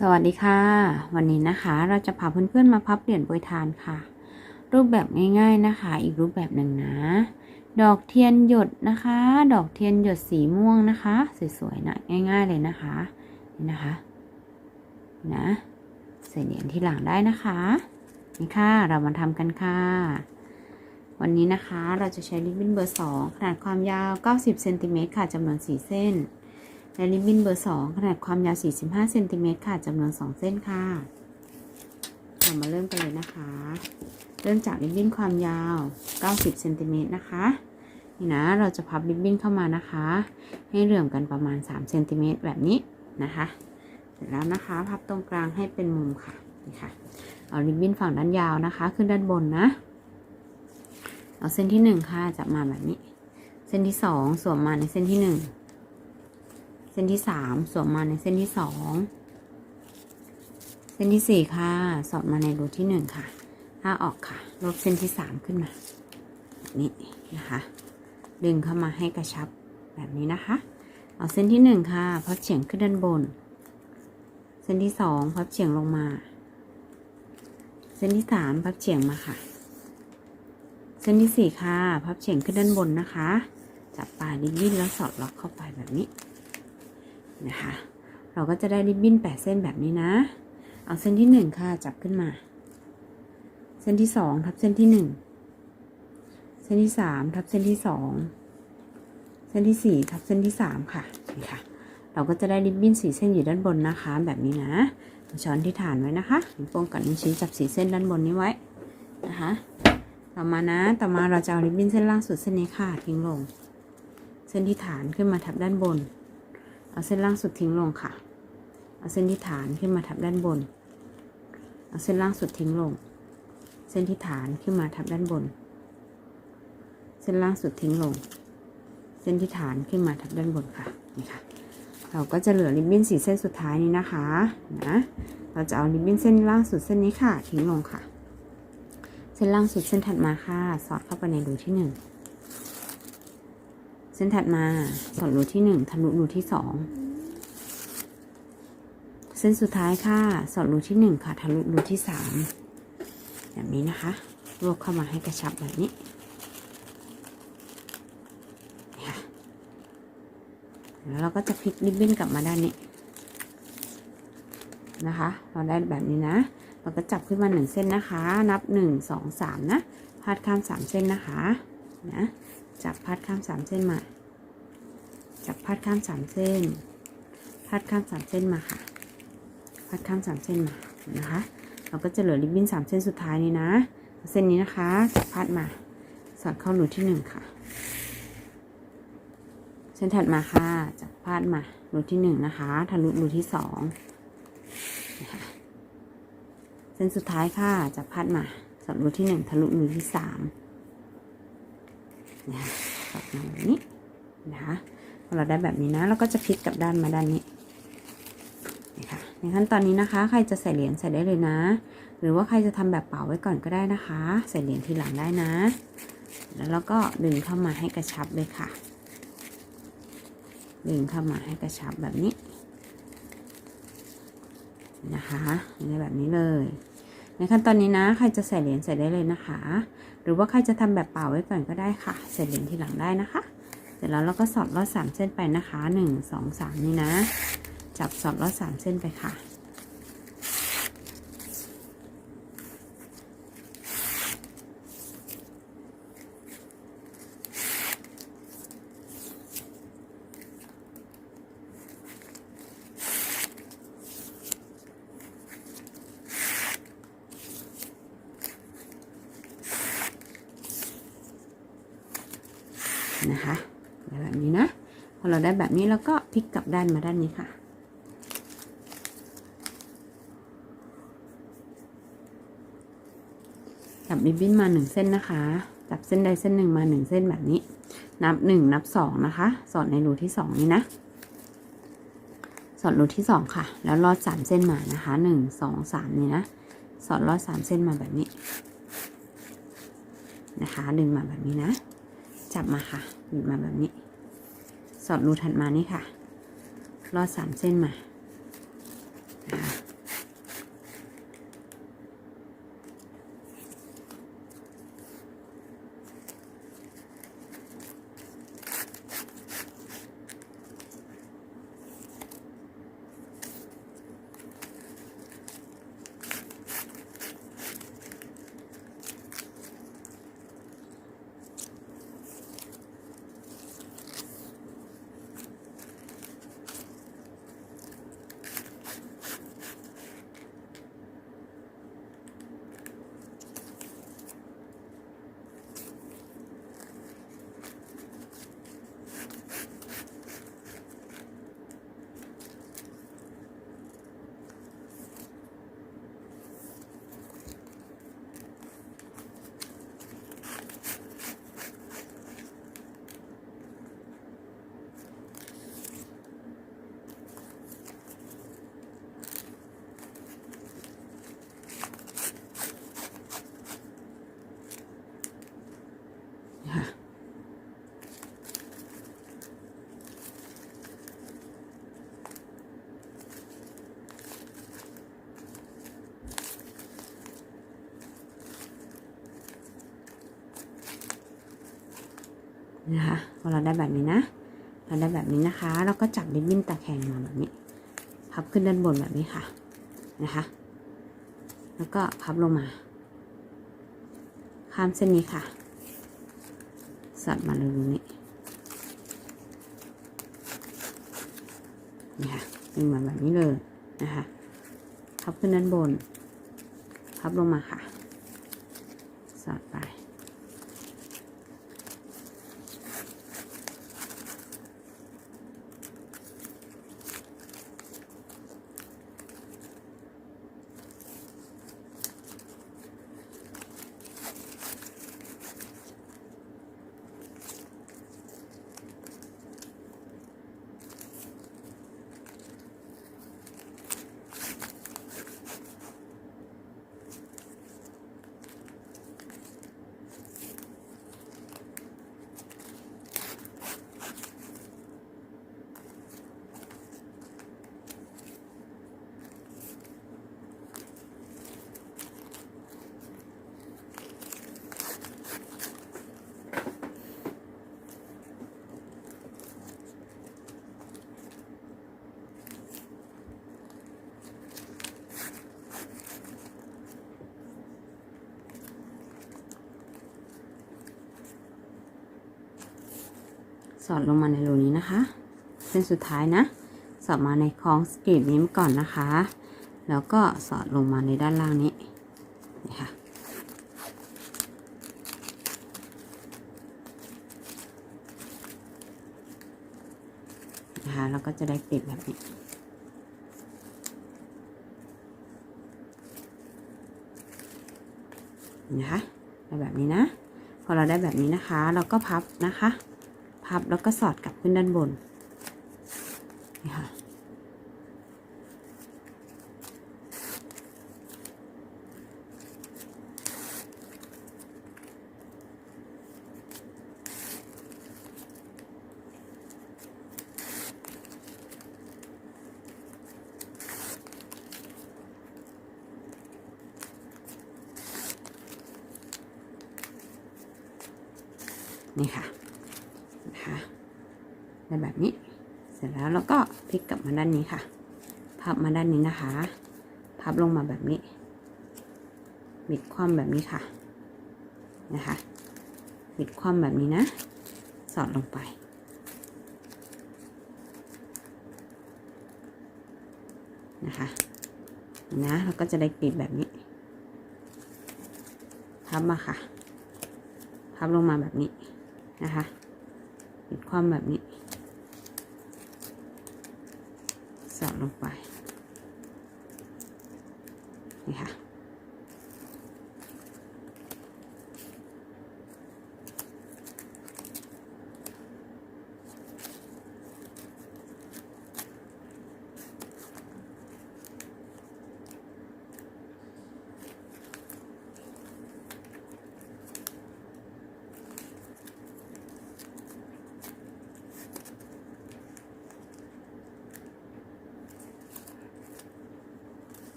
สวัสดีค่ะ วันนี้นะคะเราจะพาเพื่อนๆมาพับเหรียญโปรยทานค่ะ รูปแบบง่ายๆนะคะ อีกรูปแบบหนึ่งนะ ดอกเทียนหยดนะคะ ดอกเทียนหยดสีม่วงนะคะ สวยๆนะง่าย ๆเลยนะคะนี่นะคะนะใส่เหรียญที่หลังได้นะคะนี่ค่ะเรามาทำกันค่ะ วันนี้นะคะเราจะใช้ริบบิ้นเบอร์ 2 ขนาดความยาว 90เซนติเมตรค่ะจำนวน 4 เส้น และริบบิ้นเบอร์ 2 ขนาดความยาว 45เซนติเมตรค่ะจำนวน 2 เส้นค่ะเรามาเริ่มกันเลยนะคะ เริ่มจากริบบิ้นความยาว 90เซนติเมตรนะคะนี่นะเราจะพับริบบิ้นเข้ามานะคะ ให้เหลื่อมกันประมาณ3เซนติเมตรแบบนี้นะคะเสร็จแล้วนะคะ พับตรงกลางให้เป็นมุมค่ะนี่ค่ะเอาริบบิ้นฝั่งด้านยาวนะคะ ขึ้นด้านบนนะเอาเส้นที่หนึ่งค่ะจับมาแบบนี้ เส้นที่สองสวมมาในเส้นที่หนึ่ง เส้นที่สามสวมมาในเส้นที่สองเส้นที่สี่ค่ะ สอดมาในรูที่หนึ่งค่ะถ้าออกค่ะ ลบเส้นที่สามขึ้นมาแบบนี้นะคะ ดึงเข้ามาให้กระชับแบบนี้นะคะ เอาเส้นที่หนึ่งค่ะ พับเฉียงขึ้นด้านบน เส้นที่สองพับเฉียงลงมา เส้นที่สามพับเฉียงมาค่ะ เส้นที่สี่ค่ะ พับเฉียงขึ้นด้านบนนะคะ จับปลายริบบิ้นแล้วสอดล็อกเข้าไปแบบนี้ นะคะ เราก็จะได้ริบบิ้นแปดเส้นแบบนี้นะ เอาเส้นที่หนึ่งค่ะจับขึ้นมา เส้นที่สองทับเส้นที่หนึ่งเส้นที่สามทับเส้นที่สองเส้นที่สี่ทับเส้นที่สามค่ะนี่ค่ะ เราก็จะได้ริบบิ้นสีเส้นอยู่ด้านบนนะคะ แบบนี้นะช้อนที่ฐานไว้นะคะนิ้วโป้งกับนิ้วชี้จับสีเส้นด้านบนนี้ไว้นะคะ ต่อมานะ ต่อมาเราจะเอาริบบิ้นเส้นล่างสุดเส้นนี้ค่ะทิ้งลง เส้นที่ฐานขึ้นมาทับด้านบน เอาเส้นล่างสุดทิ้งลงค่ะ เอาเส้นที่ฐานขึ้นมาทับด้านบน เอาเส้นล่างสุดทิ้งลง เส้นที่ฐานขึ้นมาทับด้านบน เส้นล่างสุดทิ้งลง เส้นที่ฐานขึ้นมาทับด้านบนค่ะ นี่ค่ะ เราก็จะเหลือริบบิ้นสีเส้นสุดท้ายนี้นะคะ นะ เราจะเอาริบบิ้นเส้นล่างสุดเส้นนี้ค่ะ ทิ้งลงค่ะ เส้นล่างสุดเส้นถัดมาค่ะ สอดเข้าไปในรูที่หนึ่ง เส้นถัดมาสอดรูที่หนึ่งทะลุรูที่สองเส้นสุดท้ายค่ะ สอดรูที่หนึ่งค่ะทะลุรูที่สามแบบนี้นะคะ รวบเข้ามาให้กระชับแบบนี้แล้วเราก็จะพลิกริบบิ้นกลับมาด้านนี้นะคะ เราได้แบบนี้นะ เราก็จับขึ้นมาหนึ่งเส้นนะคะ นับหนึ่งสองสามนะพาดข้ามสามเส้นนะคะ นะ จับพาดข้ามสามเส้นมา จับพาดข้ามสามเส้นพาดข้ามสามเส้นมาค่ะพาดข้ามสามเส้นมานะคะ เราก็จะเหลือริบบิ้นสามเส้นสุดท้ายนี้นะ เส้นนี้นะคะ จับพาดมา สอดเข้ารูที่หนึ่งค่ะ เส้นถัดมาค่ะ จับพาดมารูที่หนึ่งนะคะ ทะลุรูที่สองเส้นสุดท้ายค่ะ จับพาดมาสอดรูที่หนึ่งทะลุรูที่สาม นะคะสอดมาแบบนี้นะคะพอเราได้แบบนี้นะเราก็จะพลิกกลับด้านมาด้านนี้นะคะในขั้นตอนนี้นะคะ ใครจะใส่เหรียญใส่ได้เลยนะ หรือว่าใครจะทำแบบเป่าไว้ก่อนก็ได้นะคะ ใส่เหรียญทีหลังได้นะ แล้วเราก็ดึงเข้ามาให้กระชับเลยค่ะ ดึงเข้ามาให้กระชับแบบนี้นะคะในแบบนี้เลย ในขั้นตอนนี้นะ ใครจะใส่เหรียญใส่ได้เลยนะคะ หรือว่าใครจะทำแบบเปล่าไว้ก่อนก็ได้ค่ะ เสร็จเหรียญทีหลังได้นะคะ เสร็จแล้วเราก็สอดลอดสามเส้นไปนะคะหนึ่งสองสามนี่นะ จับสอดลอดสามเส้นไปค่ะ นะคะแบบนี้นะพอเราได้แบบนี้แล้วก็พลิกกลับด้านมาด้านนี้ค่ะ จับริบบิ้นมาหนึ่งเส้นนะคะ จับเส้นใดเส้นหนึ่งมาหนึ่งเส้นแบบนี้ นับหนึ่งนับสองนะคะ สอดในรูที่สองนี้นะสอดรูที่สองค่ะ แล้วลอดสามเส้นมานะคะหนึ่งสองสามนี่นะ สอดลอดสามเส้นมาแบบนี้ นะคะ ดึงมาแบบนี้นะ จับมาค่ะหยิบมาแบบนี้ สอดรูถัดมานี่ค่ะลอดสามเส้นมา นะคะพอเราได้แบบนี้นะ เราได้แบบนี้นะคะเราก็จับริบบิ้นตะแคงมาแบบนี้ พับขึ้นด้านบนแบบนี้ค่ะนะคะ แล้วก็พับลงมา ข้ามเส้นนี้ค่ะสอดมาตรงนี้นี่ค่ะเป็นเหมือนแบบนี้เลยนะคะพับขึ้นด้านบน พับลงมาค่ะ สอดไป สอดลงมาในรูนี้นะคะ เส้นสุดท้ายนะ สอดมาในคล้องสกรีบนี้ก่อนนะคะ แล้วก็สอดลงมาในด้านล่างนี้นี่ค่ะนะคะแล้วก็จะได้กลีบแบบนี้ นะคะแบบนี้นะ พอเราได้แบบนี้นะคะ เราก็พับนะคะ พับแล้วก็สอดกลับขึ้นด้านบนนี่ค่ะนี่ค่ะ แบบนี้ เสร็จแล้วเราก็พลิกกลับมาด้านนี้ค่ะ พับมาด้านนี้นะคะ พับลงมาแบบนี้ บิดคว่ำแบบนี้ค่ะ นะคะ บิดคว่ำแบบนี้นะ สอดลงไป นะคะนี่นะเราก็จะได้กลีบแบบนี้ พับมาค่ะ พับลงมาแบบนี้นะคะปิดความแบบนี้ สอ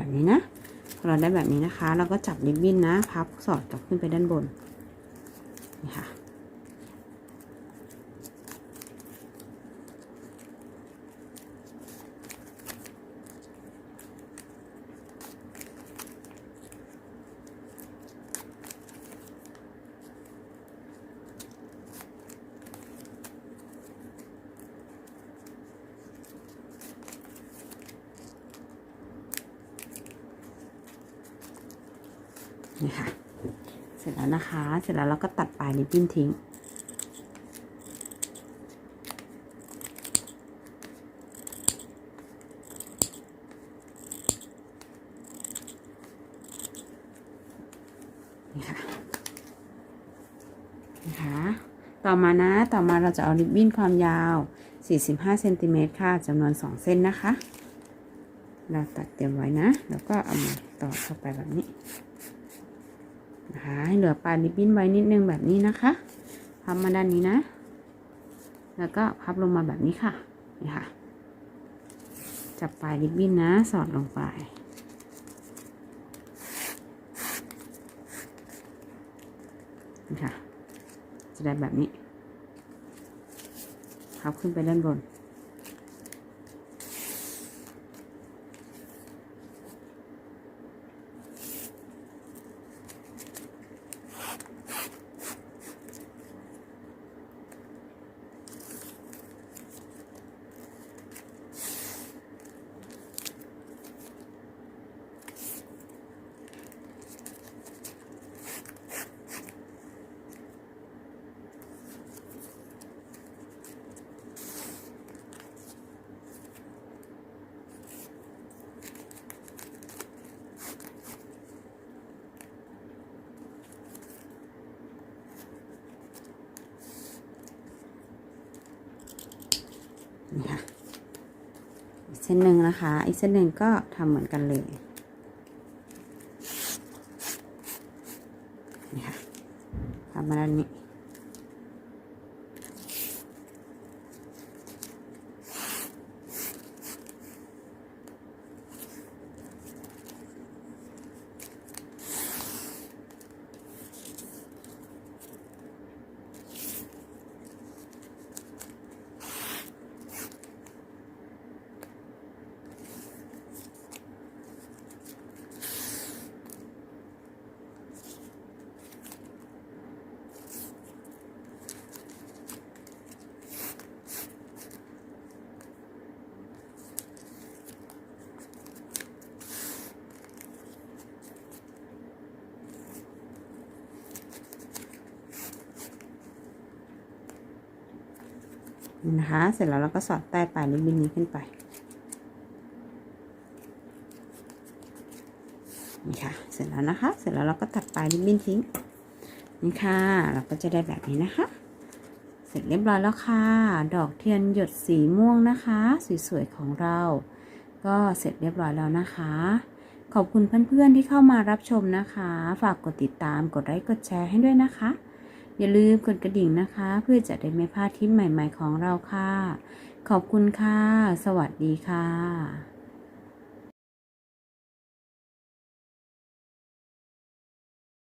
แบบนี้นะพอเราได้แบบนี้นะคะ เราก็จับริบบิ้นนะ พับสอดกลับขึ้นไปด้านบน นี่ค่ะ เสร็จแล้วนะคะ เสร็จแล้วเราก็ตัดปลายริบบิ้นทิ้ง นี่ค่ะ นะคะ ต่อมานะ ต่อมาเราจะเอาริบบิ้นความยาว 45เซนติเมตรค่ะจำนวน 2 เส้นนะคะเราตัดเตรียมไว้นะ แล้วก็เอามาต่อเข้าไปแบบนี้ นะคะให้เหลือปลายริบบิ้นไว้นิดนึงแบบนี้นะคะพับมาด้านนี้นะ แล้วก็พับลงมาแบบนี้ค่ะนี่ค่ะ จับปลายริบบิ้นนะสอดลงไปนี่ค่ะ จะได้แบบนี้พับขึ้นไปด้านบน ส้นหนึ่งนะคะ อีกเส้นหนึ่งก็ทำเหมือนกันเลยนี่ค่ะทำมาด้านนี้ นะคะ เสร็จแล้วเราก็สอดใต้ปลายริบบิ้นนี้ขึ้นไปนี่ค่ะ เสร็จแล้วนะคะ เสร็จแล้วเราก็ตัดปลายริบบิ้นทิ้งนี่ค่ะ เราก็จะได้แบบนี้นะคะ เสร็จเรียบร้อยแล้วค่ะ ดอกเทียนหยดสีม่วงนะคะ สวยๆของเรา ก็เสร็จเรียบร้อยแล้วนะคะ ขอบคุณเพื่อนๆที่เข้ามารับชมนะคะ ฝากกดติดตาม กดไลค์ กดแชร์ให้ด้วยนะคะ อย่าลืมกดกระดิ่งนะคะ เพื่อจะได้ไม่พลาดคลิปใหม่ ๆของเราค่ะ ขอบคุณค่ะ สวัสดีค่ะ